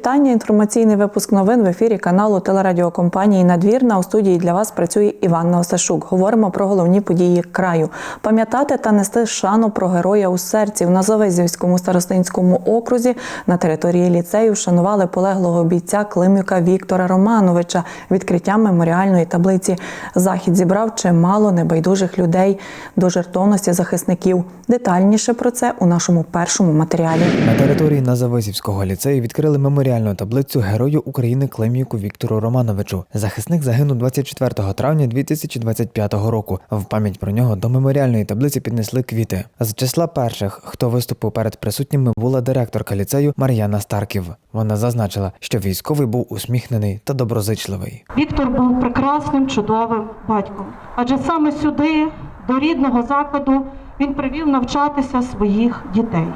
Вітання. Інформаційний випуск новин в ефірі каналу телерадіокомпанії Надвірна. У студії для вас працює Іванна Осашук. Говоримо про головні події краю. Пам'ятати та нести шану про героя у серці в Назовизівському старостинському окрузі на території ліцею вшанували полеглого бійця Климюка Віктора Романовича відкриттям меморіальної таблиці. Захід зібрав чимало небайдужих людей до жертовності захисників. Детальніше про це у нашому першому матеріалі. На території Назавизівського ліцею відкрили меморіальну таблицю Герою України Клим'юку Віктору Романовичу. Захисник загинув 24 травня 2025 року. В пам'ять про нього до меморіальної таблиці піднесли квіти. З числа перших, хто виступив перед присутніми, була директорка ліцею Мар'яна Старків. Вона зазначила, що військовий був усміхнений та доброзичливий. Віктор був прекрасним, чудовим батьком. Адже саме сюди, до рідного закладу, він привів навчатися своїх дітей,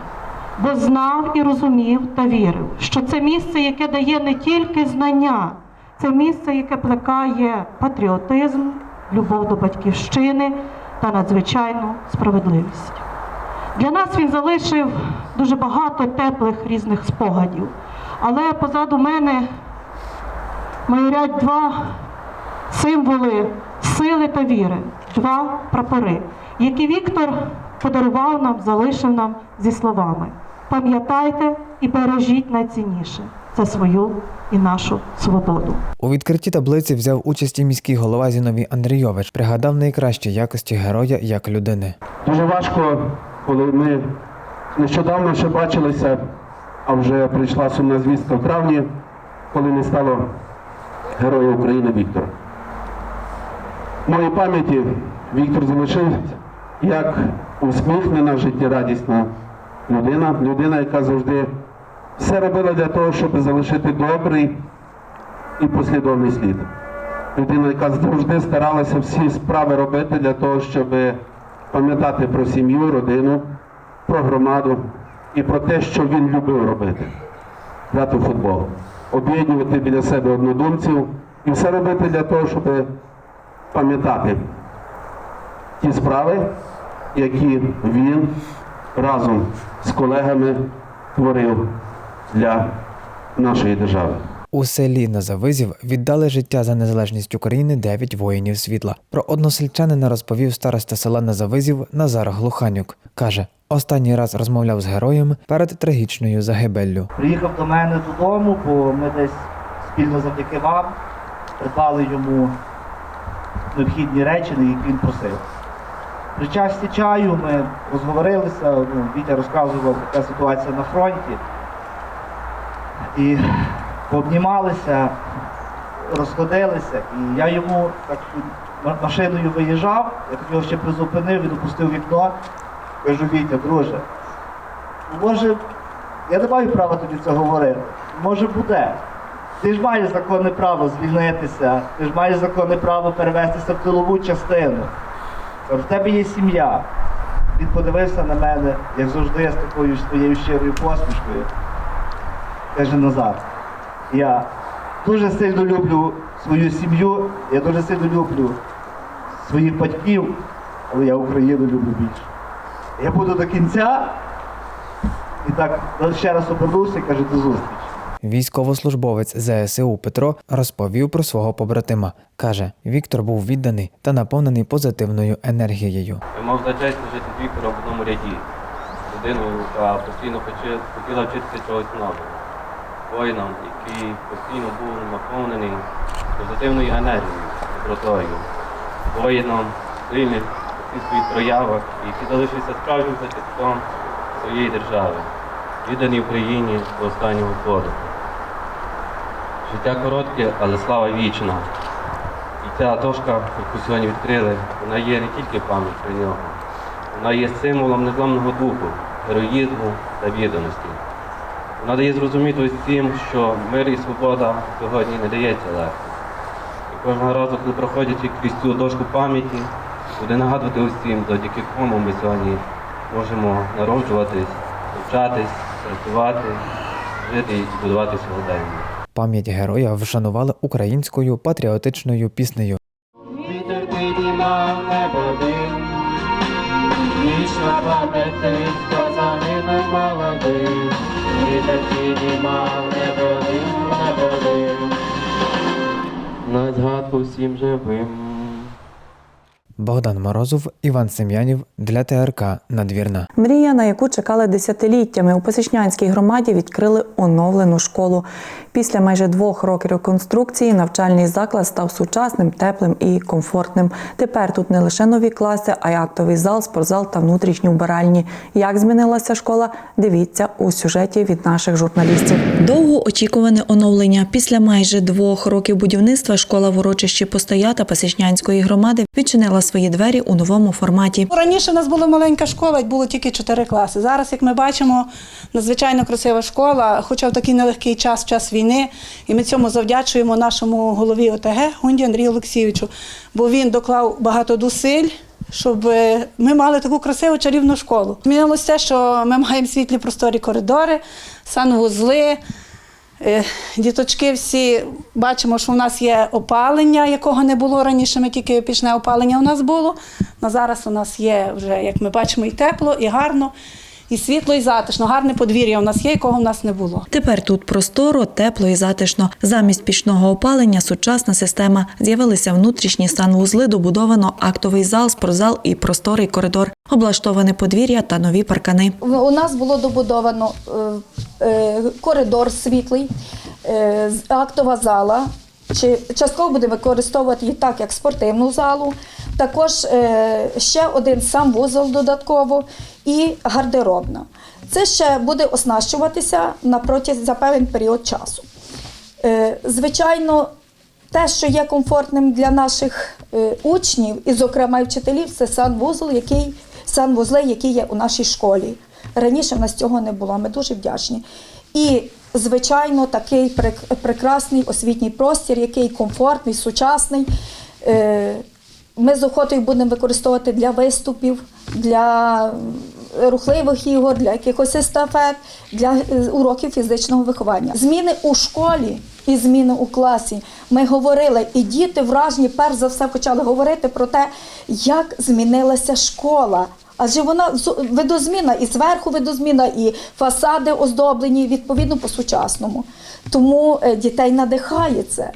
бо знав і розумів та вірив, що це місце, яке дає не тільки знання, це місце, яке плекає патріотизм, любов до батьківщини та надзвичайну справедливість. Для нас він залишив дуже багато теплих різних спогадів. Але позаду мене майорять два символи сили та віри, два прапори, які Віктор подарував нам, залишив нам зі словами: пам'ятайте і бережіть найцінніше це свою і нашу свободу. У відкритті таблиці взяв участь і міський голова Зіновій Андрійович. Пригадав найкращі якості героя як людини. Дуже важко, коли ми нещодавно ще бачилися, а вже прийшла сумна звістка в травні, коли не стало Героя України Віктора. В моїй пам'яті Віктор залишив як усміхнена, життєрадісна людина, людина, яка завжди все робила для того, щоб залишити добрий і послідовний слід. Людина, яка завжди старалася всі справи робити для того, щоб пам'ятати про сім'ю, родину, про громаду і про те, що він любив робити. Грати в футбол, об'єднувати біля себе однодумців і все робити для того, щоб пам'ятати ті справи, які він разом з колегами творив для нашої держави. У селі Назавизів віддали життя за незалежність України 9 воїнів світла. Про односельчанина розповів староста села Назавизів Назар Глуханюк. Каже, останній раз розмовляв з героєм перед трагічною загибеллю. Приїхав до мене додому, бо ми десь спільно завдяки вам придбали йому необхідні речі, на які він просив. При часі чаю ми розговорилися, ну, Вітя розказував, яка ситуація на фронті. І пообнімалися, розходилися. І я йому так машиною виїжджав, я так його ще призупинив, він опустив вікно. Кажу, Вітя, друже, може, я не маю права тобі це говорити. Може буде. Ти ж маєш законне право звільнитися, ти ж маєш законне право перевестися в тилову частину. Кажу, В тебе є сім'я. Він подивився на мене, як завжди, з такою своєю щирою посмішкою. Каже Назар, я дуже сильно люблю свою сім'ю, я дуже сильно люблю своїх батьків, але я Україну люблю більше. Я буду до кінця. І так ще раз обернувся і каже, до зустрічі. Військовослужбовець ЗСУ Петро розповів про свого побратима. Каже, Віктор був відданий та наповнений позитивною енергією. Я мав за жити з Віктором в одному ряді. Людиною, яка постійно хотіла вчитися чогось нового. Воїном, який постійно був наповнений позитивною енергією, добротою. Воїном, сильним у своїх проявах, і який залишився справжнім захистком своєї держави, відданий Україні до останнього подиху. Життя коротке, але слава вічна. І ця дошка, яку сьогодні відкрили, вона є не тільки пам'ять про нього, вона є символом незламного духу, героїзму та відданості. Вона дає зрозуміти усім, що мир і свобода сьогодні не дається легко. І кожного разу, коли проходячи крізь цю дошку пам'яті, буде нагадувати усім, завдяки кому ми сьогодні можемо народжуватись, навчатись, працювати, жити і будувати сьогодення. Пам'ять героя вшанували українською патріотичною піснею. Вітер підійма небодин. Вітер підійма небодин, небодин, на згадку всім живим. Богдан Морозов, Іван Сем'янів для ТРК Надвірна. Мрія, на яку чекали десятиліттями, у Пасічнянській громаді відкрили оновлену школу. Після майже двох років реконструкції навчальний заклад став сучасним, теплим і комфортним. Тепер тут не лише нові класи, а й актовий зал, спортзал та внутрішні вбиральні. Як змінилася школа? Дивіться у сюжеті від наших журналістів. Довго очікуване оновлення. Після майже двох років будівництва школа в урочищі Постоята Пасічнянської громади відчинила свої двері у новому форматі. Раніше у нас була маленька школа, було тільки чотири класи. Зараз, як ми бачимо, надзвичайно красива школа, хоча в такий нелегкий час, в час війни, і ми цьому завдячуємо нашому голові ОТГ Гунді Андрію Олексійовичу, бо він доклав багато зусиль. Щоб е, ми мали таку красиву чарівну школу. Змінилося те, що ми маємо світлі просторі коридори, санвузли. Е, Діточки всі бачимо, що в нас є опалення, якого не було раніше. Ми тільки пічне опалення у нас було. На зараз у нас є вже, як ми бачимо, і тепло, і гарно, і світло, і затишно. Гарне подвір'я у нас є, якого в нас не було. Тепер тут просторо, тепло і затишно. Замість пічного опалення сучасна система. З'явилися внутрішні санвузли, добудовано актовий зал, спортзал і просторий коридор, облаштоване подвір'я та нові паркани. У нас було добудовано е, е, коридор світлий, е, актова зала. Чи частково буде використовувати її так, як спортивну залу. Також е, ще один сам вузол додатково і гардеробна. Це ще буде оснащуватися на протязі за певний період часу. Е, звичайно, те, що є комфортним для наших е, учнів, і, зокрема, і вчителів, це санвузол, який, санвузли, які є у нашій школі. Раніше в нас цього не було. Ми дуже вдячні. І, звичайно, такий прекрасний освітній простір, який комфортний, сучасний. Ми з охотою будемо використовувати для виступів, для рухливих ігор, для якихось естафет, для е, уроків фізичного виховання. Зміни у школі і зміни у класі. Ми говорили, і діти вражені, перш за все, почали говорити про те, як змінилася школа. Адже вона видозміна і зверху видозміна, і фасади оздоблені відповідно по-сучасному. Тому е, дітей надихає це.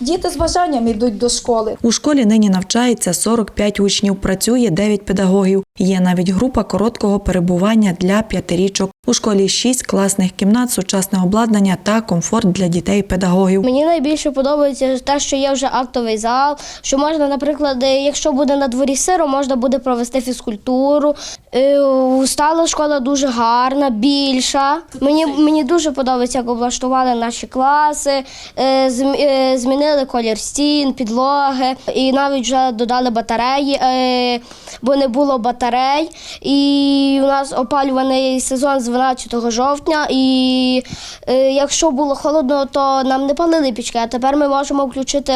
Діти з бажанням йдуть до школи. У школі нині навчається 45 учнів, працює 9 педагогів. Є навіть група короткого перебування для п'ятирічок. У школі 6 класних кімнат, сучасне обладнання та комфорт для дітей-педагогів. Мені найбільше подобається те, що є вже актовий зал, що можна, наприклад, е, якщо буде на дворі сиро, можна буде провести фізкультуру. Е, Стала школа дуже гарна, більша. Мені, мені дуже подобається, як облаштували наші класи, е, зм- е, змінили колір стін, підлоги, і навіть вже додали батареї, е, бо не було батарей. І у нас опалюваний сезон з 12 жовтня. І е, якщо було холодно, то нам не палили пічки, а тепер ми можемо включити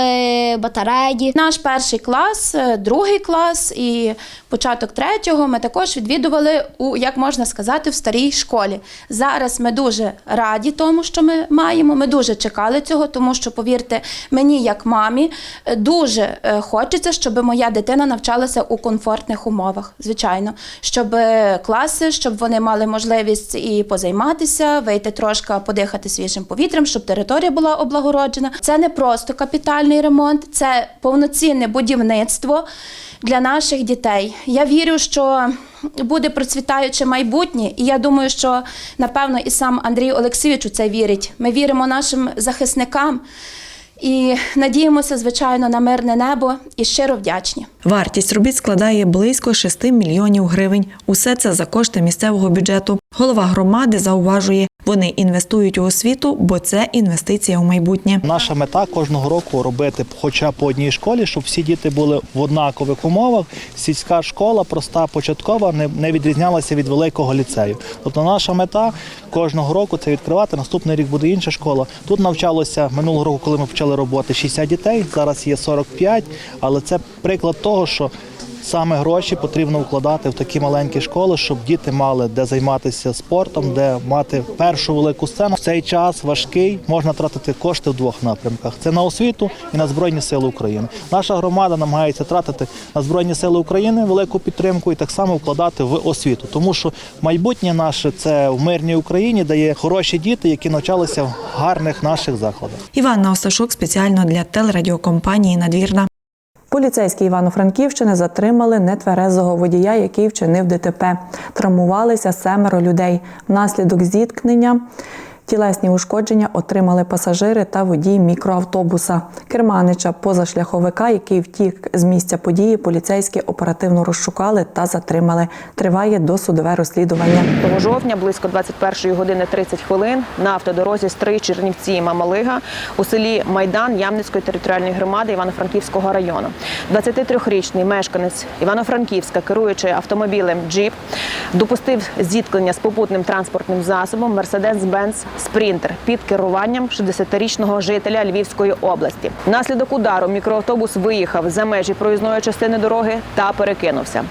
батареї. Наш перший клас, е, другий клас і початок третього ми також відвідували у, як можна сказати, в старій школі. Зараз ми дуже раді тому, що ми маємо. Ми дуже чекали цього, тому що, повірте, мені, як мамі, е, дуже е, хочеться, щоб моя дитина навчалася у комфортних умовах, звичайно, щоб е, класи, щоб вони мали можливість і позайматися, вийти трошки подихати свіжим повітрям, щоб територія була облагороджена. Це не просто капітальний ремонт, це повноцінне будівництво для наших дітей. Я вірю, що буде процвітаюче майбутнє, і я думаю, що напевно і сам Андрій Олексійович у це вірить. Ми віримо нашим захисникам і надіємося, звичайно, на мирне небо і щиро вдячні. Вартість робіт складає близько 6 мільйонів гривень. Усе це за кошти місцевого бюджету. Голова громади зауважує, вони інвестують у освіту, бо це інвестиція у майбутнє. Наша мета кожного року робити хоча по одній школі, щоб всі діти були в однакових умовах. Сільська школа, проста початкова, не, не відрізнялася від великого ліцею. Тобто наша мета кожного року це відкривати. Наступний рік буде інша школа. Тут навчалося минулого року, коли ми почали роботи, 60 дітей. Зараз є 45, але це приклад того, що саме гроші потрібно вкладати в такі маленькі школи, щоб діти мали де займатися спортом, де мати першу велику сцену. В цей час важкий можна тратити кошти в двох напрямках: це на освіту і на збройні сили України. Наша громада намагається тратити на збройні сили України велику підтримку і так само вкладати в освіту, тому що майбутнє наше це в мирній Україні, де є хороші діти, які навчалися в гарних наших закладах. Іванна Осташук спеціально для телерадіокомпанії Надвірна. Поліцейські Івано-Франківщини затримали нетверезого водія, який вчинив ДТП. Травмувалися семеро людей. Внаслідок зіткнення тілесні ушкодження отримали пасажири та водій мікроавтобуса. Керманича позашляховика, який втік з місця події, поліцейські оперативно розшукали та затримали. Триває досудове розслідування. 2 жовтня близько 21 години 30 хвилин на автодорозі Стрий Чернівці Мамалига у селі Майдан Ямницької територіальної громади Івано-Франківського району. 23-річний мешканець Івано-Франківська, керуючи автомобілем Джіп, допустив зіткнення з попутним транспортним засобом Мерседес-Бенц Спрінтер під керуванням 60-річного жителя Львівської області. Внаслідок удару мікроавтобус виїхав за межі проїзної частини дороги та перекинувся.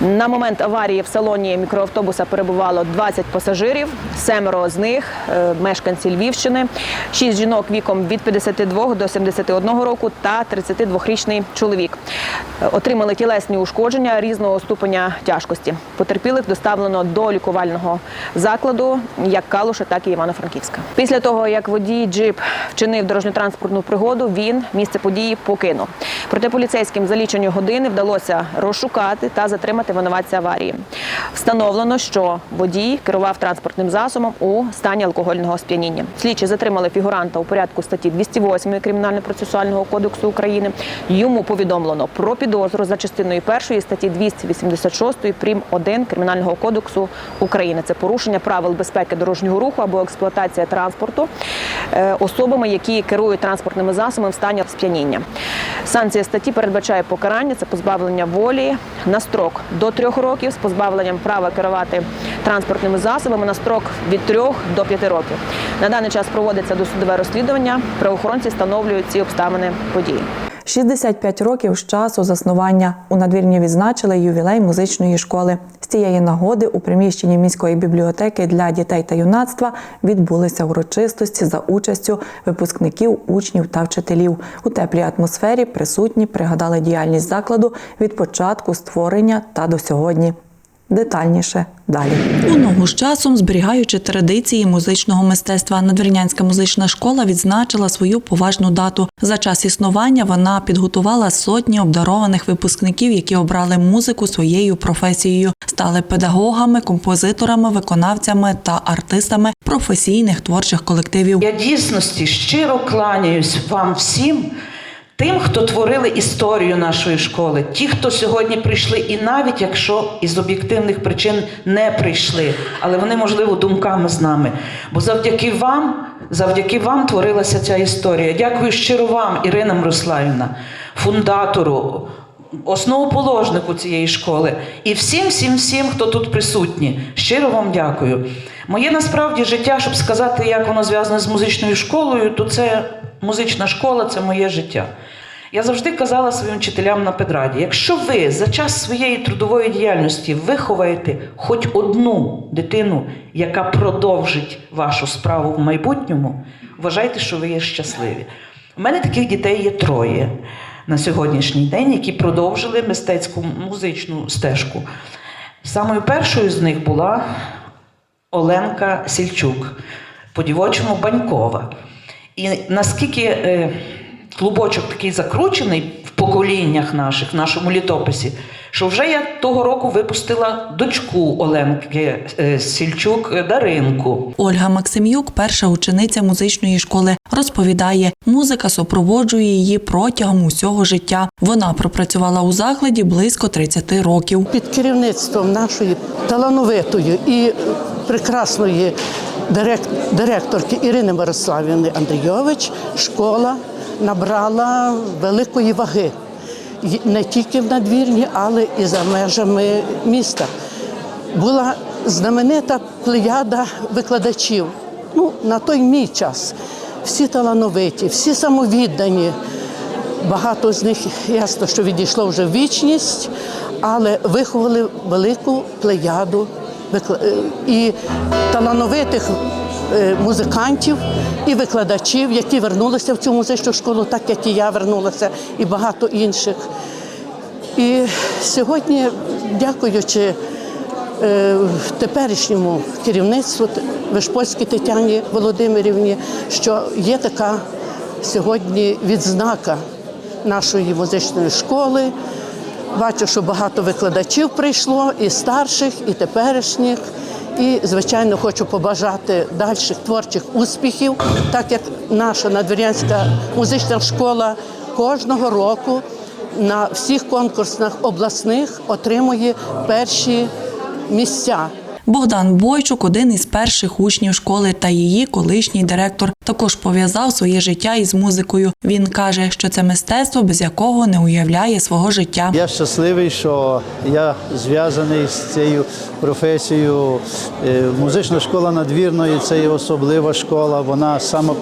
На момент аварії в салоні мікроавтобуса перебувало 20 пасажирів, семеро з них е, мешканці Львівщини, шість жінок віком від 52 до 71 року та 32-річний чоловік. Е, Отримали тілесні ушкодження різного ступеня тяжкості. Потерпілих доставлено до лікувального закладу як Калуша, так і Івано-Франківська. Після того, як водій джип вчинив дорожньо-транспортну пригоду, він місце події покинув. Проте поліцейським за лічені години вдалося розшукати та затримати винуватця аварії. Встановлено, що водій керував транспортним засобом у стані алкогольного сп'яніння. Слідчі затримали фігуранта у порядку статті 208 Кримінально-процесуального кодексу України. Йому повідомлено про підозру за частиною першої статті 286 прим. 1 Кримінального кодексу України. Це порушення правил безпеки дорожнього руху або експлуатація транспорту е, особами, які керують транспортними засобами в стані сп'яніння. Санкція статті передбачає покарання це позбавлення волі на строк до трьох років з позбавленням права керувати транспортними засобами на строк від трьох до п'яти років. На даний час проводиться досудове розслідування. Правоохоронці встановлюють ці обставини події. 65 років з часу заснування у надвірні відзначили ювілей музичної школи. Цієї нагоди у приміщенні міської бібліотеки для дітей та юнацтва відбулися урочистості за участю випускників, учнів та вчителів. У теплій атмосфері присутні пригадали діяльність закладу від початку створення та до сьогодні. Детальніше далі у ногу з часом, зберігаючи традиції музичного мистецтва, надвірнянська музична школа відзначила свою поважну дату. За час існування вона підготувала сотні обдарованих випускників, які обрали музику своєю професією, стали педагогами, композиторами, виконавцями та артистами професійних творчих колективів. Я дійсності щиро кланяюсь вам всім, тим, хто творили історію нашої школи, ті, хто сьогодні прийшли, і навіть якщо із об'єктивних причин не прийшли, але вони, можливо, думками з нами. Бо завдяки вам, завдяки вам творилася ця історія. Дякую щиро вам, Ірина Мирославівна, фундатору. Основоположнику цієї школи і всім, всім, всім, хто тут присутні. Щиро вам дякую. Моє насправді життя, щоб сказати, як воно зв'язане з музичною школою, то це музична школа це моє життя. Я завжди казала своїм вчителям на педраді: якщо ви за час своєї трудової діяльності виховаєте хоч одну дитину, яка продовжить вашу справу в майбутньому, вважайте, що ви є щасливі. У мене таких дітей є троє на сьогоднішній день, які продовжили мистецьку музичну стежку. Самою першою з них була Оленка Сільчук, по-дівочому Банькова. І наскільки е, клубочок такий закручений в поколіннях наших, в нашому літописі, що вже я того року випустила дочку Оленки е, Сільчук Даринку. Ольга Максим'юк, перша учениця музичної школи, розповідає, музика супроводжує її протягом усього життя. Вона пропрацювала у закладі близько 30 років. Під керівництвом нашої талановитої і прекрасної директорки Ірини Мирославівни Андрійович школа набрала великої ваги не тільки в надвірні, але і за межами міста. Була знаменита плеяда викладачів. Ну, на той мій час. Всі талановиті, всі самовіддані. Багато з них ясно, що відійшло вже в вічність, але виховали велику плеяду і талановитих е, музикантів і викладачів, які вернулися в цю музичну школу, так як і я вернулася, і багато інших. І сьогодні, дякуючи е, теперішньому керівництву Вишпольській Тетяні Володимирівні, що є така сьогодні відзнака нашої музичної школи. Бачу, що багато викладачів прийшло, і старших, і теперішніх. І, звичайно, хочу побажати дальших творчих успіхів, так як наша надвір'янська музична школа кожного року на всіх конкурсах обласних отримує перші місця. Богдан Бойчук, один із перших учнів школи та її колишній директор, також пов'язав своє життя із музикою. Він каже, що це мистецтво, без якого не уявляє свого життя. Я щасливий, що я зв'язаний з цією професією. Е, Музична школа надвірної це є особлива школа. Вона сама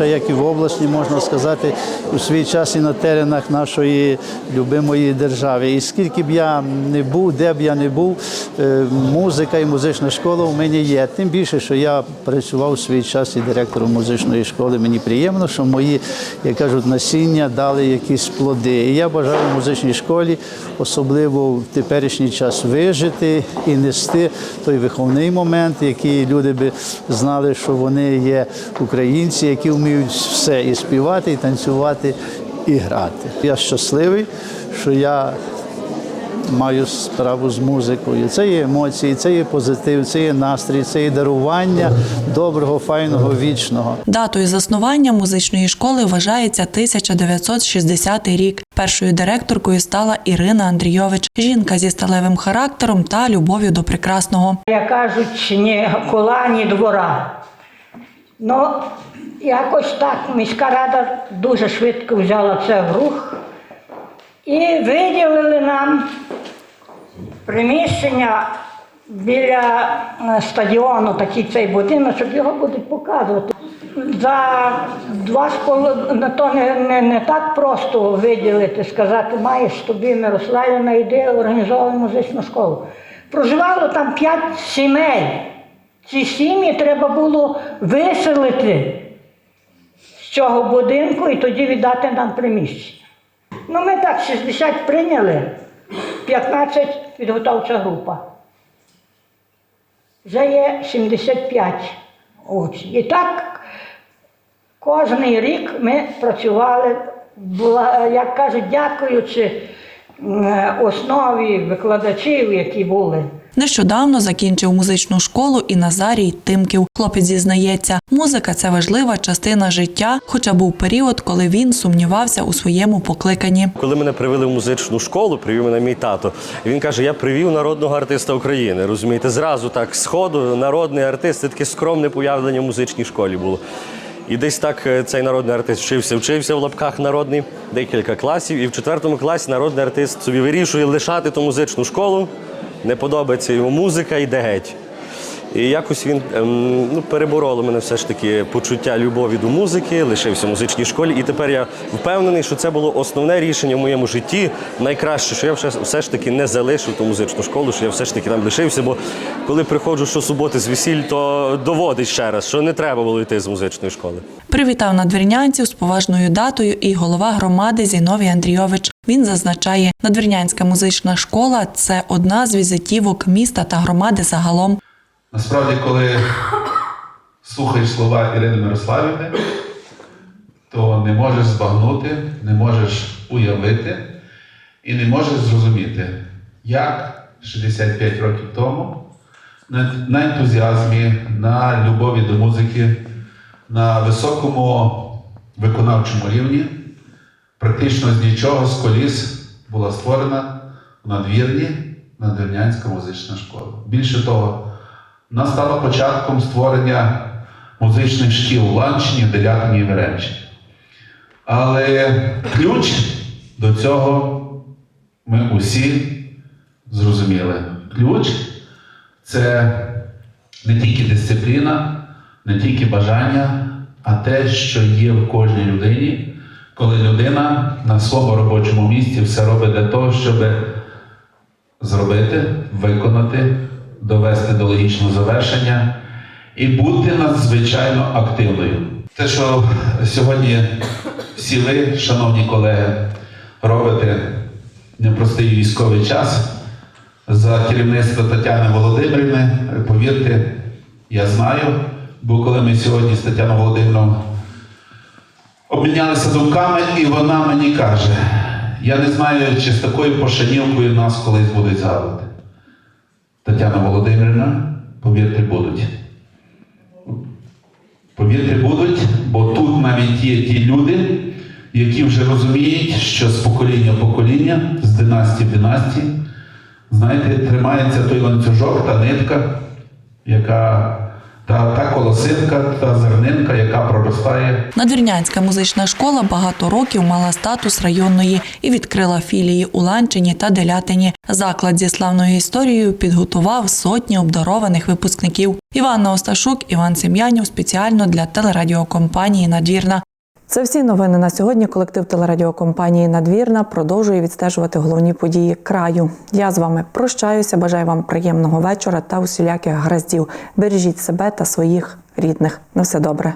як і в області, можна сказати, у свій час і на теренах нашої любимої держави. І скільки б я не був, де б я не був, е, музика і музична школа у мене є. Тим більше, що я працював у свій час і директором музичної школи. Мені приємно, що мої, як кажуть, насіння дали якісь плоди. І я бажаю музичній школі, особливо в теперішній час, вижити і нести той виховний момент, який люди би знали, що вони є українці, які вміють все і співати, і танцювати, і грати. Я щасливий, що я маю справу з музикою. Це є емоції, це є позитив, це є настрій, це є дарування доброго, файного, вічного. Датою заснування музичної школи вважається 1960 рік. Першою директоркою стала Ірина Андрійович, жінка зі сталевим характером та любов'ю до прекрасного. Як кажуть, ні кола, ні двора. Ну, якось так міська рада дуже швидко взяла це в рух і виділили нам приміщення біля е, стадіону, такий цей будиночок, його будуть показувати. За два половиною, то не, не, не так просто виділити, сказати, маєш тобі Мирославівна, йди організовуй музичну школу. Проживало там п'ять сімей. Ці сім'ї треба було виселити з цього будинку і тоді віддати нам приміщення. Ну, ми так 60 прийняли, 15 підготовча група. Вже є 75 учнів. І так кожен рік ми працювали, була, як кажуть, дякуючи основі викладачів, які були. Нещодавно закінчив музичну школу і Назарій Тимків. Хлопець зізнається, музика це важлива частина життя, хоча був період, коли він сумнівався у своєму покликанні. Коли мене привели в музичну школу, привів мене мій тато. Він каже: я привів народного артиста України. Розумієте, зразу так з ходу народний артист це таке скромне появлення в музичній школі було. І десь так е, цей народний артист вчився, вчився в лапках народний декілька класів. І в четвертому класі народний артист собі вирішує лишати ту музичну школу. Не подобається йому музика, йде геть. І якось він ем, ну, перебороло мене все ж таки почуття любові до музики, лишився в музичній школі. І тепер я впевнений, що це було основне рішення в моєму житті. Найкраще, що я все, ж таки не залишив ту музичну школу, що я все ж таки там лишився. Бо коли приходжу щосуботи з весіль, то доводить ще раз, що не треба було йти з музичної школи. Привітав надвірнянців з поважною датою і голова громади Зіновій Андрійович. Він зазначає, надвірнянська музична школа це одна з візитівок міста та громади загалом. Насправді, коли слухаєш слова Ірини Мирославівни, то не можеш збагнути, не можеш уявити і не можеш зрозуміти, як 65 років тому на, ентузіазмі, на любові до музики, на високому виконавчому рівні, практично з нічого, з коліс була створена в надвірні Надвірнянська музична школа. Більше того, вона стала початком створення музичних шкіл в Ланчині, Делятині і Веренчині. Але ключ до цього ми усі зрозуміли. Ключ це не тільки дисципліна, не тільки бажання, а те, що є в кожній людині, коли людина на своєму робочому місці все робить для того, щоб зробити, виконати, довести до логічного завершення і бути надзвичайно активною. Те, що сьогодні всі ви, шановні колеги, робите непростий військовий час за керівництво Тетяни Володимирівни, повірте, я знаю, бо коли ми сьогодні з Тетяною Володимирівною обмінялися думками, і вона мені каже, я не знаю, чи з такою пошанівкою нас колись будуть згадувати. Тетяна Володимирівна, повірте, будуть. Повірте, будуть, бо тут навіть є ті люди, які вже розуміють, що з покоління в покоління, з династії в династії, знаєте, тримається той ланцюжок, та нитка, яка та, та колосинка, та зернинка, яка проростає Надвірнянська музична школа багато років мала статус районної і відкрила філії у Ланчині та Делятині. Заклад зі славною історією підготував сотні обдарованих випускників. Іванна Осташук, Іван Сем'янів спеціально для телерадіокомпанії Надвірна. Це всі новини на сьогодні. Колектив телерадіокомпанії Надвірна продовжує відстежувати головні події краю. Я з вами прощаюся. Бажаю вам приємного вечора та усіляких гараздів. Бережіть себе та своїх рідних. На все добре.